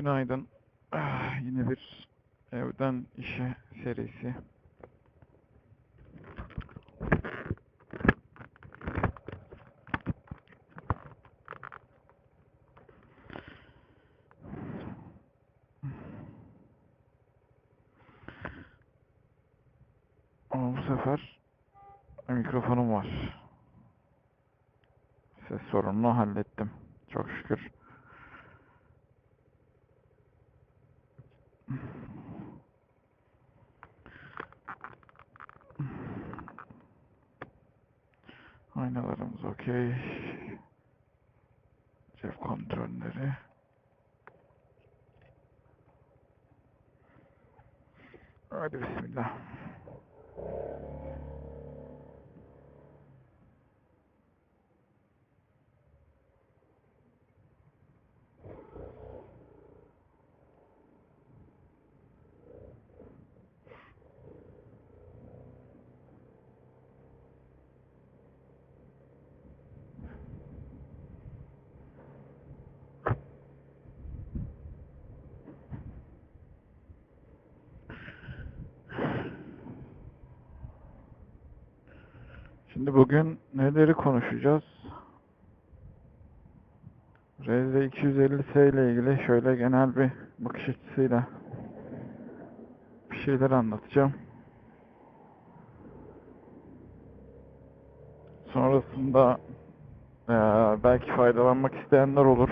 Günaydın. Ah, yine bir evden işe serisi. Ama bu sefer mikrofonum var. Ses sorununu hallettim. Çok şükür. Aynalarımız okey. Cep kontrolleri. Hadi bismillah. Şimdi bugün neleri konuşacağız? Reze 250S ile ilgili şöyle genel bir bakış açısıyla bir şeyler anlatacağım. Sonrasında eee, belki faydalanmak isteyenler olur.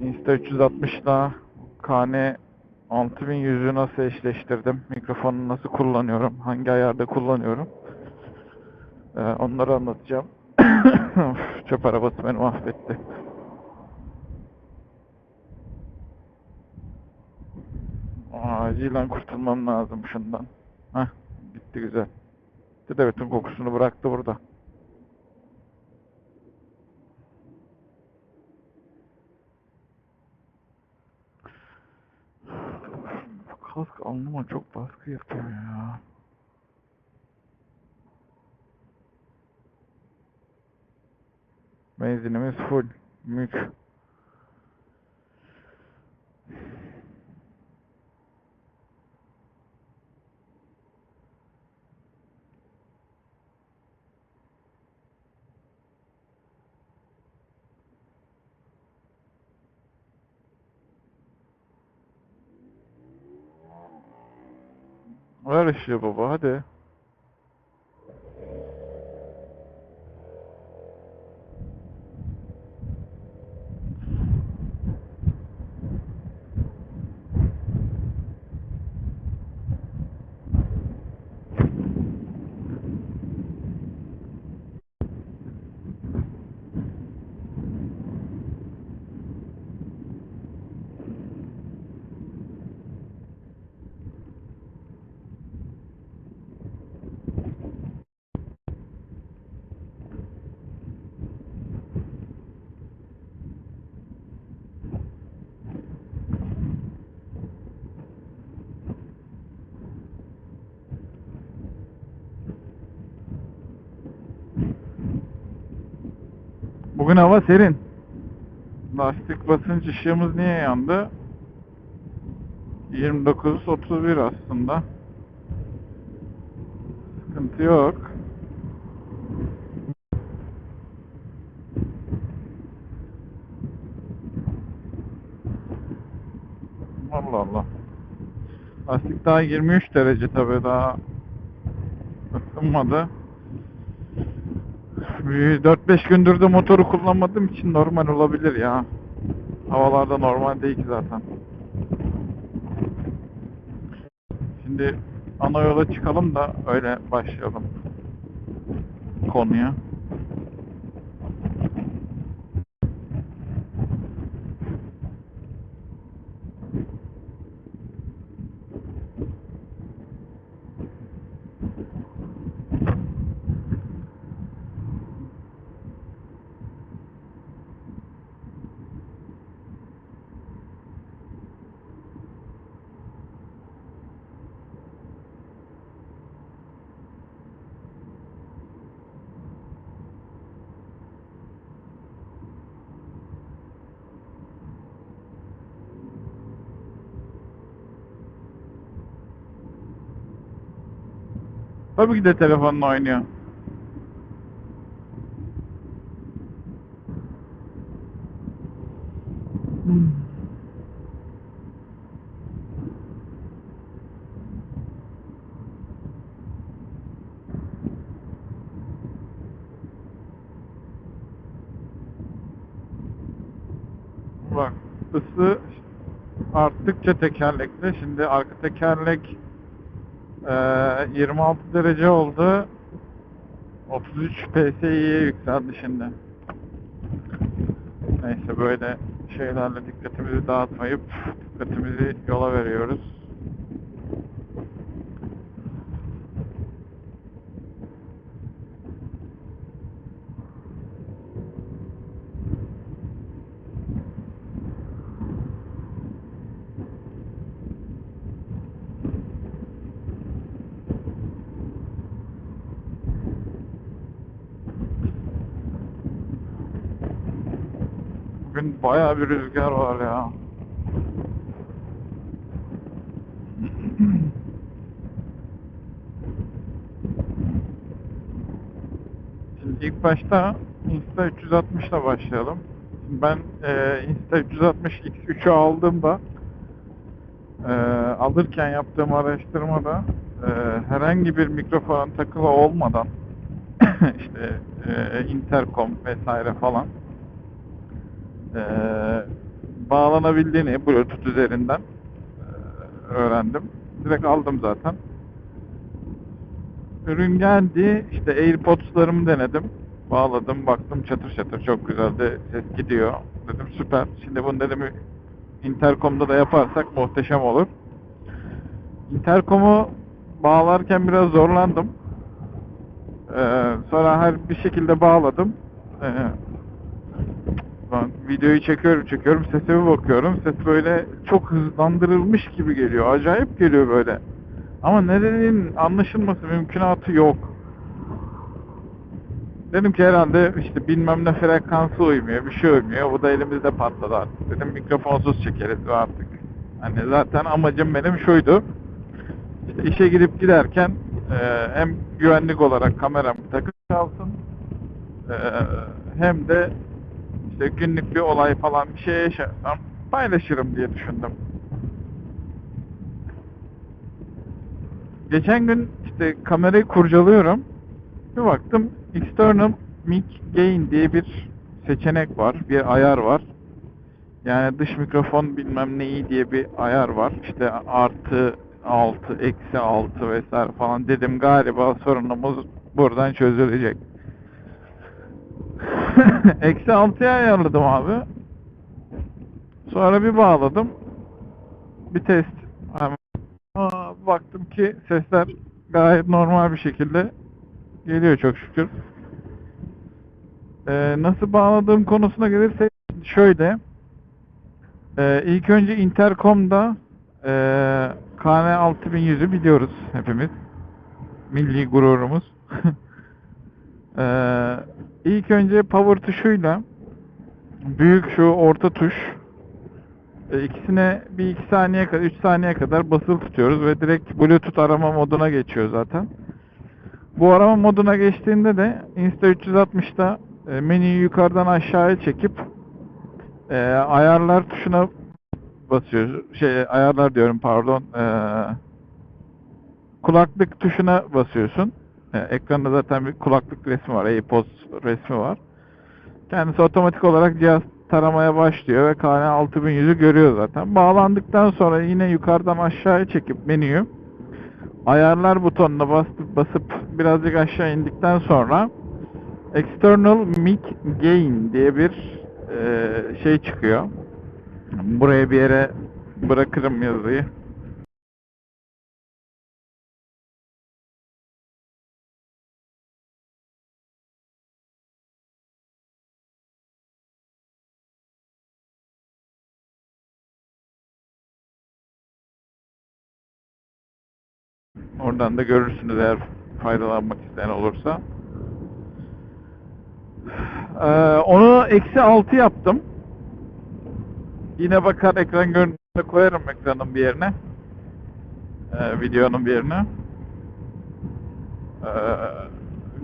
Insta 360 ile KN 6100'ü nasıl eşleştirdim? Mikrofonu nasıl kullanıyorum? Hangi ayarda kullanıyorum? Ee, onları anlatacağım. Çöp arabası beni mahvetti. Acilen kurtulmam lazım şundan. Heh, gitti güzel. Bir de bütün kokusunu bıraktı burada. Kask alnıma çok baskı yapıyor ya. Benzinimiz full. Mük. Ver ışığı baba hadi. Bugün hava serin. Lastik basınç ışığımız niye yandı? 29-31 aslında. Sıkıntı yok. Allah Allah. Lastik daha 23 derece tabii daha ısınmadı. Bir 4-5 gündür de motoru kullanmadığım için normal olabilir ya. Havalarda normal değil ki zaten. Şimdi ana yola çıkalım da öyle başlayalım konuya. Tabii ki de telefonla oynuyor. Bak ısı arttıkça tekerlekli. Şimdi arka tekerlek eee, 26 derece oldu. 33 PSI'ye yükseldi şimdi. Neyse böyle şeylerle dikkatimizi dağıtmayıp dikkatimizi yola veriyoruz. Bayağı bir rüzgar var ya. Şimdi ilk başta Insta 360 ile başlayalım. Ben e, Insta 360 X3'ü aldığımda e, alırken yaptığım araştırmada e, herhangi bir mikrofon takılı olmadan işte e, intercom vesaire falan e, bağlanabildiğini Bluetooth üzerinden e, öğrendim. Direkt aldım zaten. Ürün geldi. İşte AirPods'larımı denedim. Bağladım. Baktım çatır çatır çok güzeldi. Ses gidiyor. Dedim süper. Şimdi bunu dedim intercom'da da yaparsak muhteşem olur. Intercom'u bağlarken biraz zorlandım. Ee, sonra her bir şekilde bağladım. Ee, videoyu çekiyorum çekiyorum sesime bakıyorum. Ses böyle çok hızlandırılmış gibi geliyor. Acayip geliyor böyle. Ama ne dediğin anlaşılması mümkünatı yok. Dedim ki herhalde işte bilmem ne frekansı uymuyor, bir şey uymuyor. Bu da elimizde patladı artık. Dedim mikrofonsuz çekeriz artık. Hani zaten amacım benim şuydu. İşte işe gidip giderken e, hem güvenlik olarak kameram takıp kalsın e, hem de işte günlük bir olay falan bir şey yaşarsam paylaşırım diye düşündüm. Geçen gün işte kamerayı kurcalıyorum. Bir baktım external mic gain diye bir seçenek var, bir ayar var. Yani dış mikrofon bilmem neyi diye bir ayar var. İşte artı 6, eksi 6 vesaire falan dedim galiba sorunumuz buradan çözülecek. eksi 6'ya ayarladım abi. Sonra bir bağladım. Bir test. Aa, baktım ki sesler gayet normal bir şekilde geliyor çok şükür. Ee, nasıl bağladığım konusuna gelirsek şöyle. Ee, ilk önce Intercom'da e, KN6100'ü biliyoruz hepimiz. Milli gururumuz. ee, ilk önce power tuşuyla büyük şu orta tuş e, ikisine bir iki saniye kadar, üç saniye kadar basılı tutuyoruz ve direkt Bluetooth arama moduna geçiyor zaten. Bu arama moduna geçtiğinde de Insta 360'da e, menüyü yukarıdan aşağıya çekip e, ayarlar tuşuna basıyoruz. Şey ayarlar diyorum pardon. E, kulaklık tuşuna basıyorsun. E, ekranda zaten bir kulaklık resmi var. AirPods resmi var. Kendisi otomatik olarak cihaz taramaya başlıyor ve KN6100'ü görüyor zaten. Bağlandıktan sonra yine yukarıdan aşağıya çekip menüyü ayarlar butonuna basıp, basıp birazcık aşağı indikten sonra External Mic Gain diye bir e, şey çıkıyor. Buraya bir yere bırakırım yazıyı. Oradan da görürsünüz eğer faydalanmak isteyen olursa. Ee, onu eksi 6 yaptım. Yine bakar ekran görüntüsünü koyarım ekranın bir yerine. Ee, videonun bir yerine. Ee,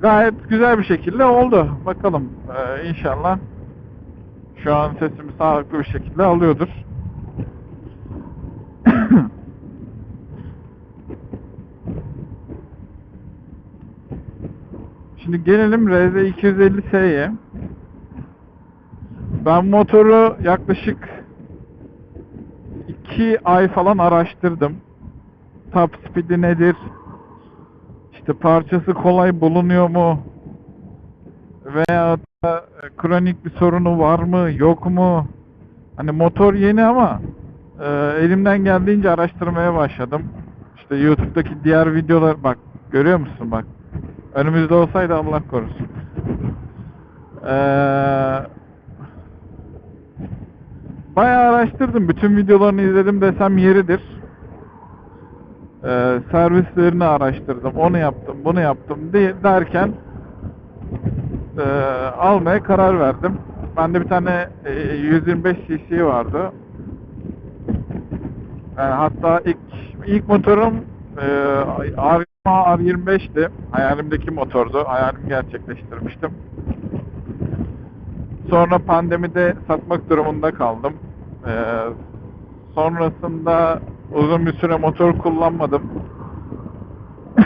gayet güzel bir şekilde oldu. Bakalım ee, inşallah şu an sesimi sağlıklı bir şekilde alıyordur. Şimdi gelelim RZ250S'ye. Ben motoru yaklaşık 2 ay falan araştırdım. Top speed'i nedir? İşte parçası kolay bulunuyor mu? Veya da e, kronik bir sorunu var mı, yok mu? Hani motor yeni ama e, elimden geldiğince araştırmaya başladım. İşte YouTube'daki diğer videolar bak görüyor musun bak. Önümüzde olsaydı Allah korusun. Eee Bayağı araştırdım. Bütün videolarını izledim desem yeridir. Ee, servislerini araştırdım. Onu yaptım, bunu yaptım diye derken e, almaya karar verdim. Bende bir tane e, 125 cc vardı. Yani hatta ilk ilk motorum e, R R25'ti. Hayalimdeki motordu. Hayalimi gerçekleştirmiştim. Sonra pandemide satmak durumunda kaldım. Ee, sonrasında uzun bir süre motor kullanmadım.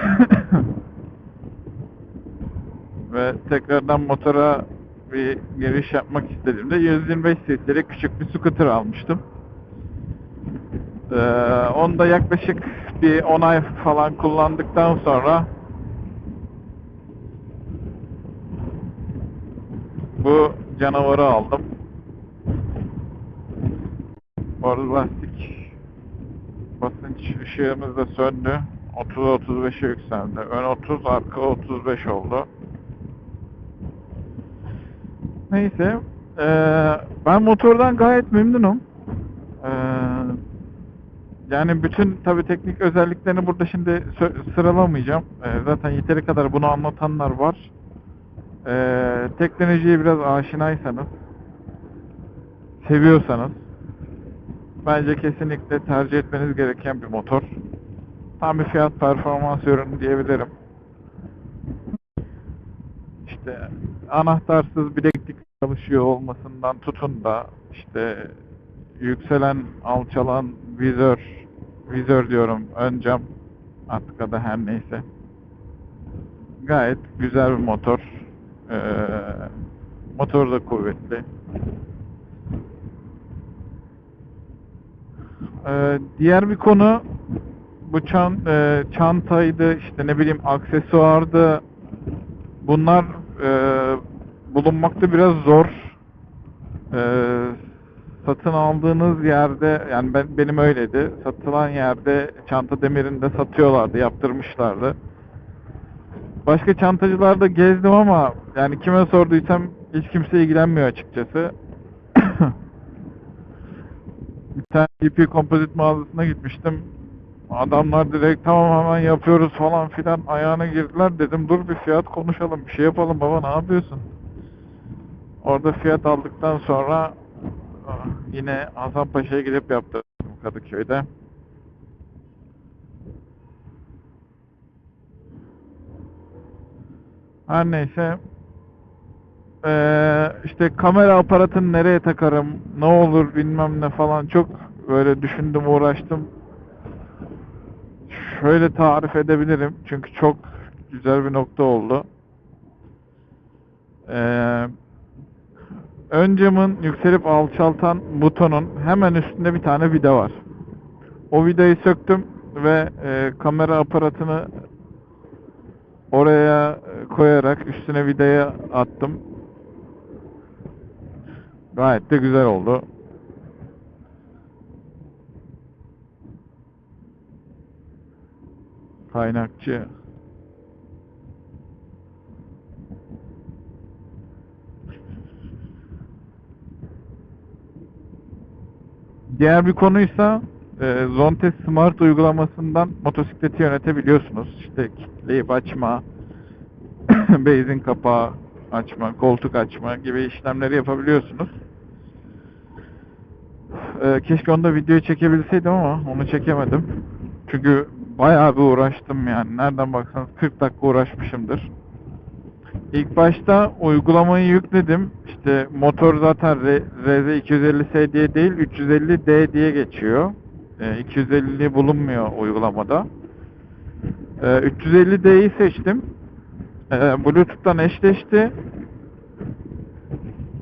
Ve tekrardan motora bir giriş yapmak istediğimde 125 cc'lik küçük bir scooter almıştım. Ee, onu da yaklaşık bir 10 ay falan kullandıktan sonra bu canavarı aldım. Orada lastik basınç ışığımız da söndü. 30-35'e yükseldi. Ön 30, arka 35 oldu. Neyse. eee, ben motordan gayet memnunum. Yani bütün tabi teknik özelliklerini burada şimdi sıralamayacağım. Eee, zaten yeteri kadar bunu anlatanlar var. Eee teknolojiye biraz aşinaysanız, seviyorsanız, bence kesinlikle tercih etmeniz gereken bir motor. Tam bir fiyat performans ürünü diyebilirim. İşte anahtarsız bileklik çalışıyor olmasından tutun da işte yükselen, alçalan vizör, vizör diyorum ön cam artık adı her neyse. Gayet güzel bir motor. Ee, motor da kuvvetli. Ee, diğer bir konu bu çan, e, çantaydı işte ne bileyim aksesuardı bunlar e, bulunmakta biraz zor E, satın aldığınız yerde yani ben benim öyleydi satılan yerde çanta demirinde satıyorlardı yaptırmışlardı başka çantacılarda gezdim ama yani kime sorduysam hiç kimse ilgilenmiyor açıkçası bir tane DP kompozit mağazasına gitmiştim. Adamlar direkt tamam hemen yapıyoruz falan filan ayağına girdiler. Dedim dur bir fiyat konuşalım bir şey yapalım baba ne yapıyorsun? Orada fiyat aldıktan sonra yine Hasan Paşa'ya gidip yaptırdım Kadıköy'de. Her neyse ee, işte kamera aparatını nereye takarım, ne olur bilmem ne falan çok böyle düşündüm uğraştım. Şöyle tarif edebilirim çünkü çok güzel bir nokta oldu. Ee, ön camın yükselip alçaltan butonun hemen üstünde bir tane vida var. O vidayı söktüm ve e, kamera aparatını oraya e, koyarak üstüne vidayı attım. Gayet de güzel oldu. Kaynakçı. Diğer bir konuysa e, Zontes Smart uygulamasından motosikleti yönetebiliyorsunuz. İşte kitleyip açma, benzin kapağı açma, koltuk açma gibi işlemleri yapabiliyorsunuz. Ee, keşke onu da videoya çekebilseydim ama onu çekemedim. Çünkü bayağı bir uğraştım yani. Nereden baksanız 40 dakika uğraşmışımdır. İlk başta uygulamayı yükledim. İşte motor zaten R- RZ250S diye değil 350D diye geçiyor. E, 250 bulunmuyor uygulamada. E, 350D'yi seçtim. E, Bluetooth'tan eşleşti.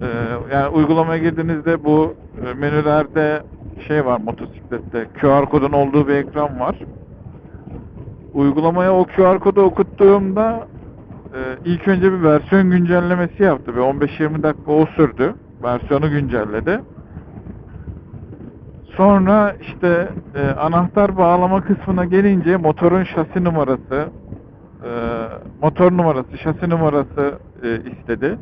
E, yani uygulamaya girdiğinizde bu e, menülerde şey var motosiklette QR kodun olduğu bir ekran var. Uygulamaya o QR kodu okuttuğumda ilk önce bir versiyon güncellemesi yaptı. Bir 15-20 dakika o sürdü. Versiyonu güncelledi. Sonra işte e, anahtar bağlama kısmına gelince motorun şasi numarası, e, motor numarası, şasi numarası e, istedi.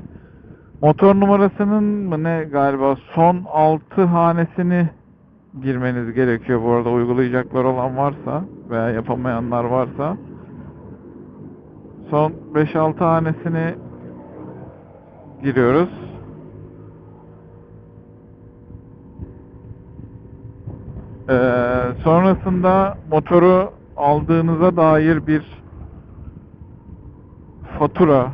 Motor numarasının mı ne galiba son 6 hanesini girmeniz gerekiyor bu arada uygulayacaklar olan varsa veya yapamayanlar varsa. Son 5-6 hanesini giriyoruz. Ee, sonrasında motoru aldığınıza dair bir fatura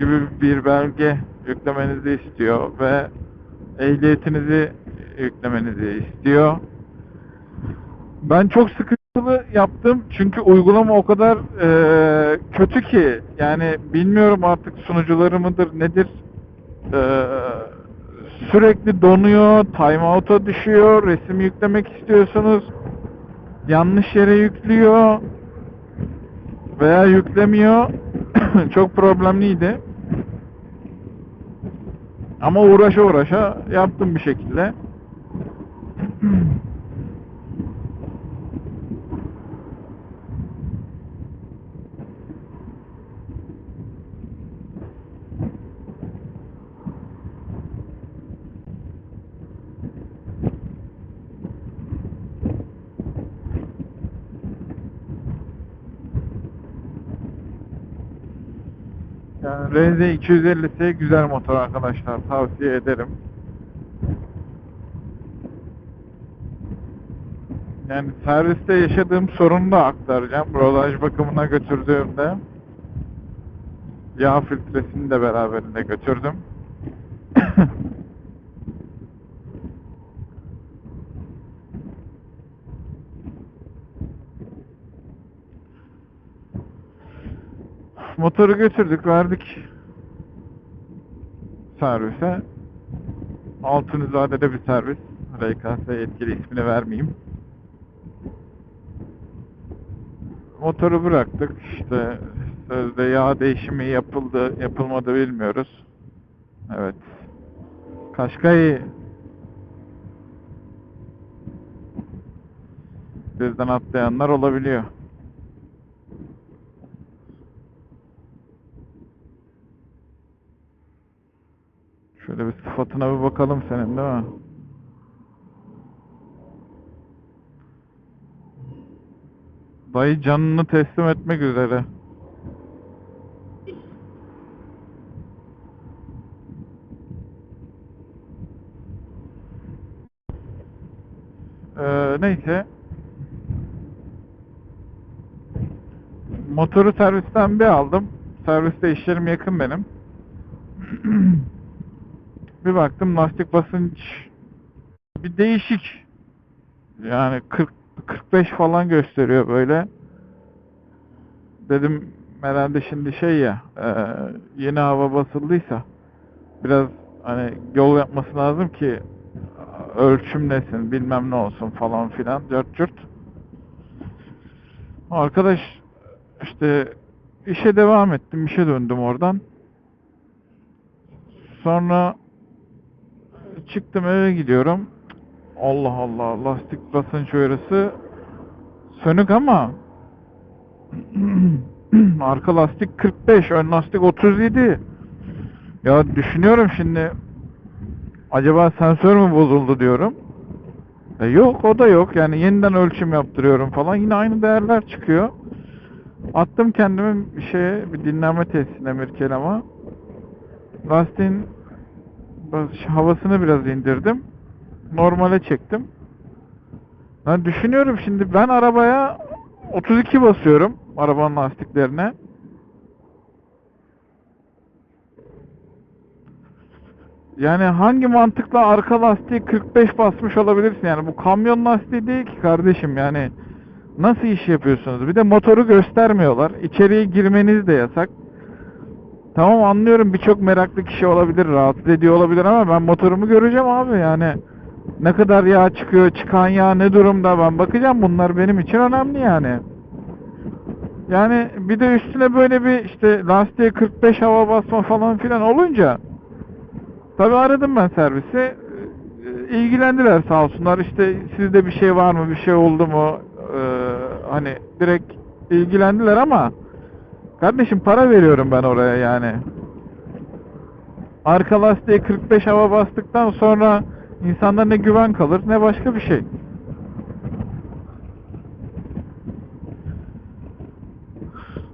gibi bir belge yüklemenizi istiyor ve ehliyetinizi yüklemenizi istiyor. Ben çok sıkıntılı yaptım çünkü uygulama o kadar eee, kötü ki yani bilmiyorum artık sunucuları mıdır nedir Eee, sürekli donuyor, timeout'a düşüyor, resim yüklemek istiyorsunuz yanlış yere yüklüyor veya yüklemiyor çok problemliydi. Ama uğraşa uğraşa yaptım bir şekilde. Yani RZ 250'si güzel motor arkadaşlar. Tavsiye ederim. Yani serviste yaşadığım sorunu da aktaracağım. Rodaj bakımına götürdüğümde yağ filtresini de beraberinde götürdüm. Motoru götürdük, verdik servise. Altınizadede bir servis. RKS yetkili ismini vermeyeyim. Motoru bıraktık. İşte sözde yağ değişimi yapıldı, yapılmadı bilmiyoruz. Evet. Kaşkay'ı birden atlayanlar olabiliyor. Şöyle bir sıfatına bir bakalım senin değil mi? Dayı canını teslim etmek üzere. Ee, neyse. Motoru servisten bir aldım. Serviste işlerim yakın benim. bir baktım lastik basınç bir değişik. Yani 40 45 falan gösteriyor böyle. Dedim herhalde şimdi şey ya e, yeni hava basıldıysa biraz hani yol yapması lazım ki ölçümlesin bilmem ne olsun falan filan cart curt. Arkadaş işte işe devam ettim işe döndüm oradan. Sonra çıktım eve gidiyorum. Allah Allah lastik basınç uyarısı. Sönük ama arka lastik 45 ön lastik 37 ya düşünüyorum şimdi acaba sensör mü bozuldu diyorum. E yok o da yok. Yani yeniden ölçüm yaptırıyorum falan. Yine aynı değerler çıkıyor. Attım kendimi bir şeye bir dinlenme tesisine Mirkelama lastiğin havasını biraz indirdim normale çektim. Ben düşünüyorum şimdi ben arabaya 32 basıyorum arabanın lastiklerine. Yani hangi mantıkla arka lastiği 45 basmış olabilirsin yani bu kamyon lastiği değil ki kardeşim yani nasıl iş yapıyorsunuz? Bir de motoru göstermiyorlar. İçeriye girmeniz de yasak. Tamam anlıyorum birçok meraklı kişi olabilir, rahatsız ediyor olabilir ama ben motorumu göreceğim abi yani. Ne kadar yağ çıkıyor, çıkan yağ ne durumda ben bakacağım bunlar benim için önemli yani. Yani bir de üstüne böyle bir işte lastiğe 45 hava basma falan filan olunca Tabii aradım ben servisi. Ee, ilgilendiler sağ olsunlar. İşte sizde bir şey var mı, bir şey oldu mu? Ee, hani direkt ilgilendiler ama kardeşim para veriyorum ben oraya yani. Arka lastiğe 45 hava bastıktan sonra insanda ne güven kalır ne başka bir şey.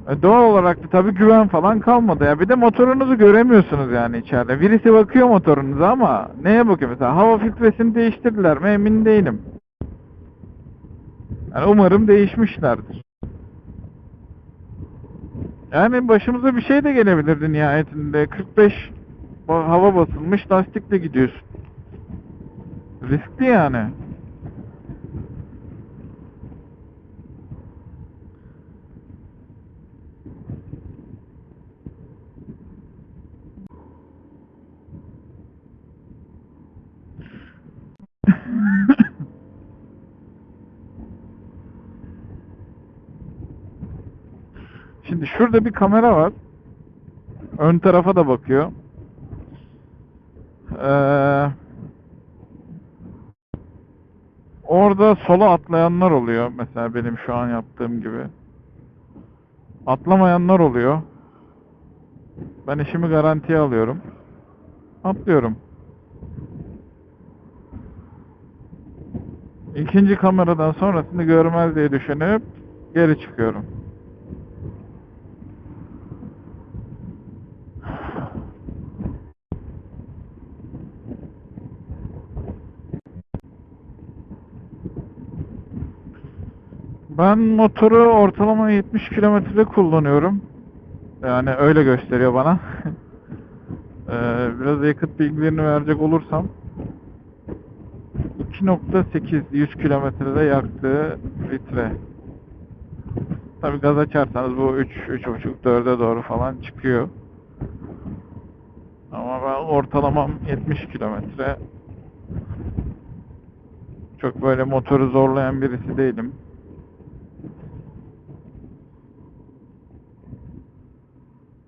E, Doğal olarak da tabii güven falan kalmadı ya. Bir de motorunuzu göremiyorsunuz yani içeride. Birisi bakıyor motorunuza ama neye bakıyor mesela? Hava filtresini değiştirdiler mi emin değilim. Yani umarım değişmişlerdir. Yani başımıza bir şey de gelebilirdi nihayetinde. 45 ba- hava basılmış lastikle gidiyorsun. Riskli yani. Şimdi şurada bir kamera var. Ön tarafa da bakıyor. Ee, orada sola atlayanlar oluyor. Mesela benim şu an yaptığım gibi. Atlamayanlar oluyor. Ben işimi garantiye alıyorum. Atlıyorum. İkinci kameradan sonrasını görmez diye düşünüp geri çıkıyorum. Ben motoru ortalama 70 kilometrede kullanıyorum. Yani öyle gösteriyor bana. Ee, biraz yakıt bilgilerini verecek olursam 2.8 100 kilometrede yaktığı litre. Tabi gaz açarsanız bu 3 3.5 4'e doğru falan çıkıyor. Ama ben ortalamam 70 kilometre. Çok böyle motoru zorlayan birisi değilim.